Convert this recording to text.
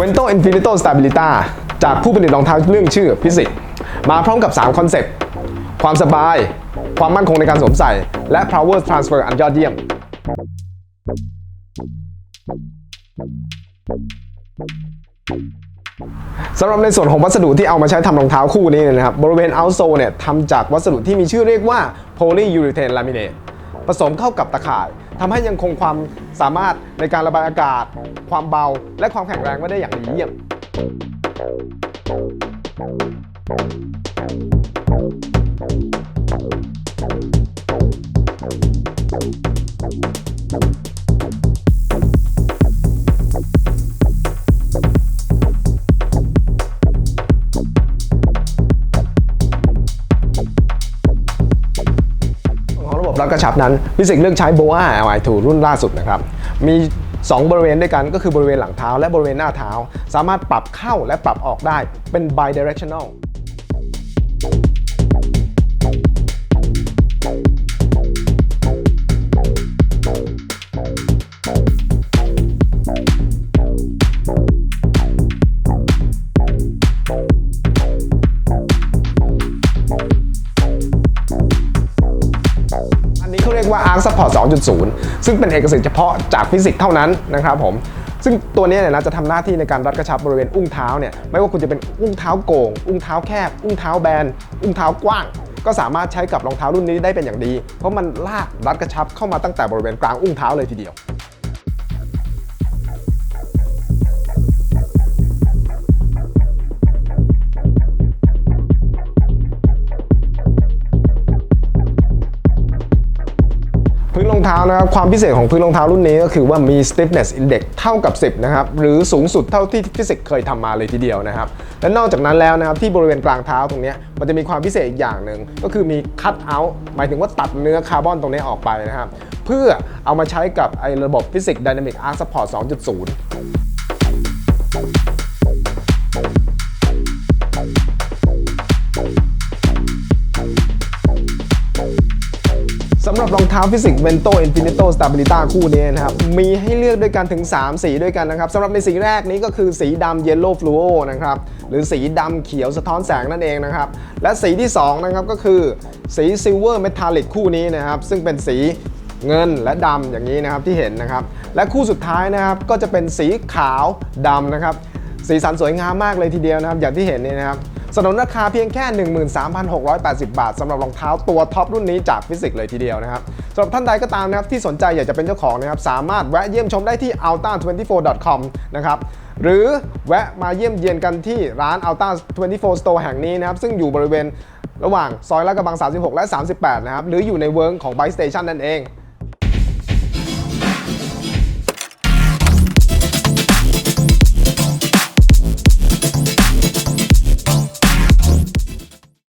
Vento Infinito Stabilita จากผู้ผลิตรองเท้าเรื่องชื่อฟิสิกมาพร้อมกับ 3 คอนเซ็ปต์ ความสบาย ความมั่นคงในการสวมใส่ และ power transfer อันยอดเยี่ยม สำหรับในส่วนของวัสดุที่เอามาใช้ทำรองเท้าคู่นี้นยนะครับ บริเวณ outsole เนี่ยทำจากวัสดุที่มีชื่อเรียกว่า polyurethane laminate ผสมเข้ากับตะข่าย ทำให้ยังคงความสามารถในการระบายอากาศ ความเบา และความแข็งแรงไว้ได้อย่างดีเยี่ยมขอ แล้วกระชับนั้นพิเศษเลือกใช้ BOA LI2 รุ่นล่าสุดนะครับมี 2 บริเวณด้วยกันก็คือบริเวณหลังเท้าและบริเวณหน้าเท้า สามารถปรับเข้าและปรับออกได้เป็น bidirectional อันนี้เขาเรียกว่า Arc Support 2.0 ซึ่งเป็นเอกสิทธิ์เฉพาะจากฟิสิกส์เท่านั้นนะครับผมซึ่งตัวนี้เนี่ยนะจะทำหน้าที่ในการรัดกระชับบริเวณอุ้งเท้าเนี่ยไม่ว่าคุณจะเป็นอุ้งเท้าโก่ง อุ้งเท้าแคบ อุ้งเท้าแบน อุ้งเท้ากว้าง ก็สามารถใช้กับรองเท้ารุ่นนี้ได้เป็นอย่างดี เพราะมันลากรัดกระชับเข้ามาตั้งแต่บริเวณกลางอุ้งเท้าเลยทีเดียว เท้านะครับความพิเศษของพื้นรองเท้ารุ่นนี้ก็คือว่ามี stiffness index เท่ากับ 10 นะครับ หรือสูงสุดเท่าที่ฟิสิกส์เคยทำมาเลยทีเดียวนะครับ และนอกจากนั้นแล้วนะครับที่บริเวณกลางเท้าตรงนี้มันจะมีความพิเศษอีกอย่างหนึ่งก็คือมี cut out หมายถึงว่าตัดเนื้อคาร์บอนตรงนี้ออกไปนะครับ เพื่อเอามาใช้กับไอ้ระบบฟิสิกส์ Dynamic Arc Support 2.0 สำหรับรองเท้าฟิสิกส์ Vento Infinito Stabilita คู่นี้นะครับ มีให้เลือกด้วยกันถึง 3 สีด้วยกันนะครับสำหรับในสีแรกนี้ก็คือสีดำ Yellow Fluo นะครับ หรือสีดำเขียวสะท้อนแสงนั่นเองนะครับ และสีที่ 2 นะครับก็คือสี Silver Metallic คู่นี้นะครับ ซึ่งเป็นสีเงินและดำอย่างนี้นะครับที่เห็นนะครับ และคู่สุดท้ายนะครับก็จะเป็นสีขาวดำนะครับ สีสันสวยงามมากเลยทีเดียวนะครับ อย่างที่เห็นนี่นะครับ สนนราคาเพียงแค่ 13,680 บาทสำหรับรองเท้าตัวท็อปรุ่นนี้จากฟิสิกส์เลยทีเดียวนะครับสำหรับท่านใดก็ตามนะครับที่สนใจอยากจะเป็นเจ้าของนะครับสามารถแวะเยี่ยมชมได้ที่ alta24.com นะครับหรือแวะมาเยี่ยมเยียนกันที่ร้าน alta 24 store แห่งนี้นะครับซึ่งอยู่บริเวณระหว่างซอยลาดกระบัง 36 และ 38 นะครับ หรืออยู่ในเวิร์กของ Bike Station นั่นเอง